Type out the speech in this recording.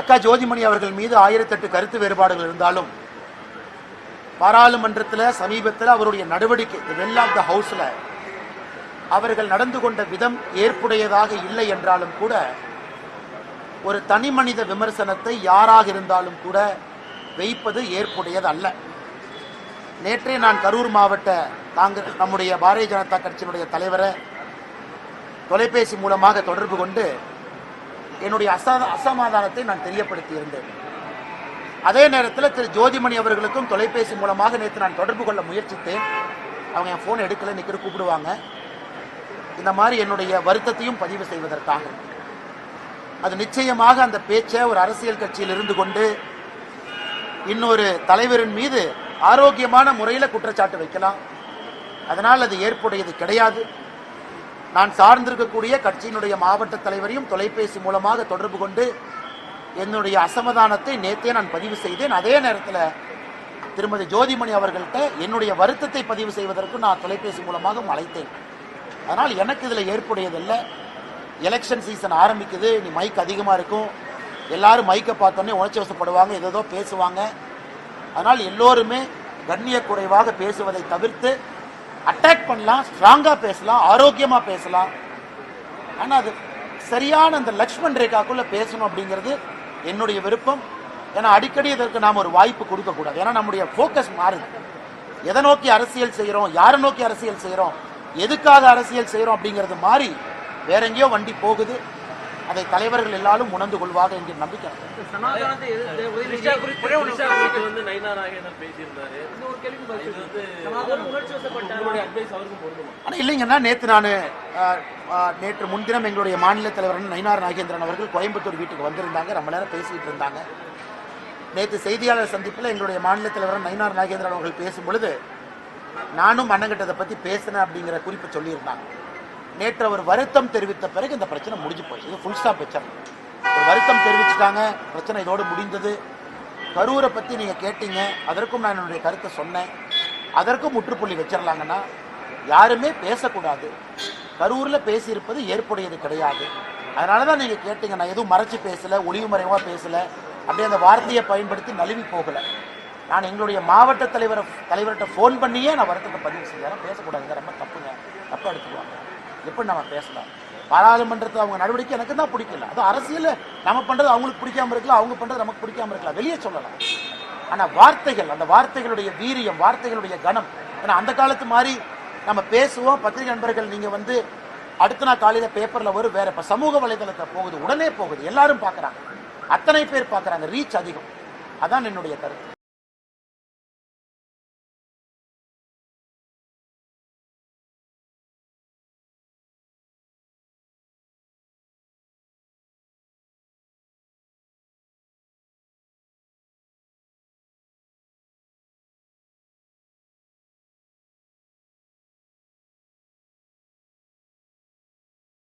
அக்கா ஜோதிமணி அவர்கள் மீது ஆயிரத்தெட்டு கருத்து வேறுபாடுகள் இருந்தாலும் பாராளுமன்றத்தில் சமீபத்தில் அவருடைய நடவடிக்கை வெல் ஆஃப் த ஹவுஸில் அவர்கள் நடந்து கொண்ட விதம் ஏற்புடையதாக இல்லை என்றாலும் கூட ஒரு தனி மனித விமர்சனத்தை யாராக இருந்தாலும் கூட வைப்பது ஏற்புடையது அல்ல நேற்றே நான் கரூர் மாவட்ட காங்கிரஸ் நம்முடைய பாரதிய ஜனதா கட்சியினுடைய தலைவரை தொலைபேசி மூலமாக தொடர்பு கொண்டு என்னுடைய அசா அசமாதானத்தை நான் தெரியப்படுத்தியிருந்தேன் அதே நேரத்தில் திரு ஜோதிமணி அவர்களுக்கும் தொலைபேசி மூலமாக நேற்று நான் தொடர்பு கொள்ள முயற்சித்தேன். அவங்க என் ஃபோன் எடுக்கல நிற்கிற கூப்பிடுவாங்க. இந்த மாதிரி என்னுடைய வருத்தத்தையும் பதிவு செய்வதற்காக. அது நிச்சயமாக அந்த பேச்சை ஒரு அரசியல் கட்சியில் இருந்து கொண்டு இன்னொரு தலைவரின் மீது ஆரோக்கியமான முறையில் குற்றச்சாட்டு வைக்கலாம். அதனால் அது ஏற்புடையது கிடையாது. நான் சார்ந்திருக்கக்கூடிய கட்சியினுடைய மாவட்ட தலைவரையும் தொலைபேசி மூலமாக தொடர்பு கொண்டு என்னுடைய அசமதானத்தை நேத்தே நான் பதிவு செய்தேன். அதே நேரத்தில் திருமதி ஜோதிமணி அவர்கள்ட்ட என்னுடைய வருத்தத்தை பதிவு செய்வதற்கு நான் தொலைபேசி மூலமாக அழைத்தேன். அதனால் எனக்கு இதில் ஏற்புடையதில்லை. எலெக்ஷன் சீசன் ஆரம்பிக்குது. நீ மைக் அதிகமாக இருக்கும். எல்லாரும் மைக்கை பார்த்தோன்னே உணர்ச்சி வசப்படுவாங்க. ஏதோ பேசுவாங்க. அதனால் எல்லோருமே கண்ணிய குறைவாக பேசுவதை தவிர்த்து அட்டாக் பண்ணலாம் ஸ்ட்ராங்காக பேசலாம் ஆரோக்கியமாக பேசலாம். ஆனால் அது சரியான அந்த லக்ஷ்மண் ரேகாக்குள்ள பேசணும் அப்படிங்கிறது என்னுடைய விருப்பம். ஏன்னா அடிக்கடி இதற்கு நாம் ஒரு வாய்ப்பு கொடுக்கக்கூடாது ஏன்னா நம்முடைய ஃபோக்கஸ் மாறுது. எதை நோக்கி அரசியல் செய்கிறோம் யாரை நோக்கி அரசியல் செய்கிறோம் எதுக்காக அரசியல் செய்கிறோம் அப்படிங்கிறது மாறி வேற எங்கேயோ வண்டி போகுது. அதை தலைவர்கள் எல்லாரும் உணர்ந்து கொள்வாங்க என்கிற நம்பிக்கை இல்லைங்கன்னா நேற்று நான் நேற்று முன்தினம் எங்களுடைய மாநில தலைவர் நயினார் நாகேந்திரன் அவர்கள் கோயம்புத்தூர் வீட்டுக்கு வந்திருந்தாங்க. ரொம்ப நேரம் பேசிக்கிட்டு இருந்தாங்க. நேற்று செய்தியாளர் சந்திப்பில் எங்களுடைய மாநில தலைவர் நயினார் நாகேந்திரன் அவர்கள் பேசும் பொழுது நானும் அண்ணங்கிட்ட இதை பற்றி பேசினேன் அப்படிங்கிற குறிப்பு சொல்லியிருந்தாங்க. நேற்று அவர் வருத்தம் தெரிவித்த பிறகு இந்த பிரச்சனை முடிஞ்சு போச்சு. இது ஃபுல் ஸ்டாப் வச்சாங்க ஒரு வருத்தம் தெரிவிச்சுட்டாங்க. பிரச்சனை இதோடு முடிந்தது. கரூரை பற்றி நீங்கள் கேட்டீங்க. அதற்கும் நான் என்னுடைய கருத்தை சொன்னேன். அதற்கும் முற்றுப்புள்ளி வச்சிடலாங்கன்னா யாருமே பேசக்கூடாது. கரூரில் பேசியிருப்பது ஏற்புடையது கிடையாது. அதனால தான் நீங்கள் கேட்டீங்க. நான் எதுவும் மறைச்சு பேசலை ஒளிவு மறைவாக பேசலை. அப்படியே அந்த வார்த்தையை பயன்படுத்தி நழுவி போகலை. நான் எங்களுடைய மாவட்ட தலைவரை தலைவர்கிட்ட ஃபோன் பண்ணியே நான் வருத்தத்தை பதிவு செய்யறேன். பேசக்கூடாதுங்க. ரொம்ப தப்புங்க. தப்பு எடுத்துக்குவாங்க. எப்படி நம்ம பேசலாம்? பாராளுமன்றத்தில் அவங்க நடவடிக்கை எனக்கு தான் பிடிக்கல. அது அரசியல் நம்ம பண்ணுறது அவங்களுக்கு பிடிக்காம இருக்கலாம் அவங்க பண்ணுறது நமக்கு பிடிக்காம இருக்கலாம். வெளியே சொல்லலாம். ஆனால் வார்த்தைகள் அந்த வார்த்தைகளுடைய வீரியம் வார்த்தைகளுடைய கனம் ஏன்னா அந்த காலத்து மாதிரி நம்ம பேசுவோம். பத்திரிகை நண்பர்கள் நீங்கள் வந்து அடுத்த நாள் காலையில் பேப்பரில் வரும். வேற இப்போ சமூக வலைதளத்தில் போகுது உடனே போகுது. எல்லாரும் பார்க்குறாங்க. அத்தனை பேர் பார்க்குறாங்க. ரீச் அதிகம். அதான் என்னுடைய கருத்து.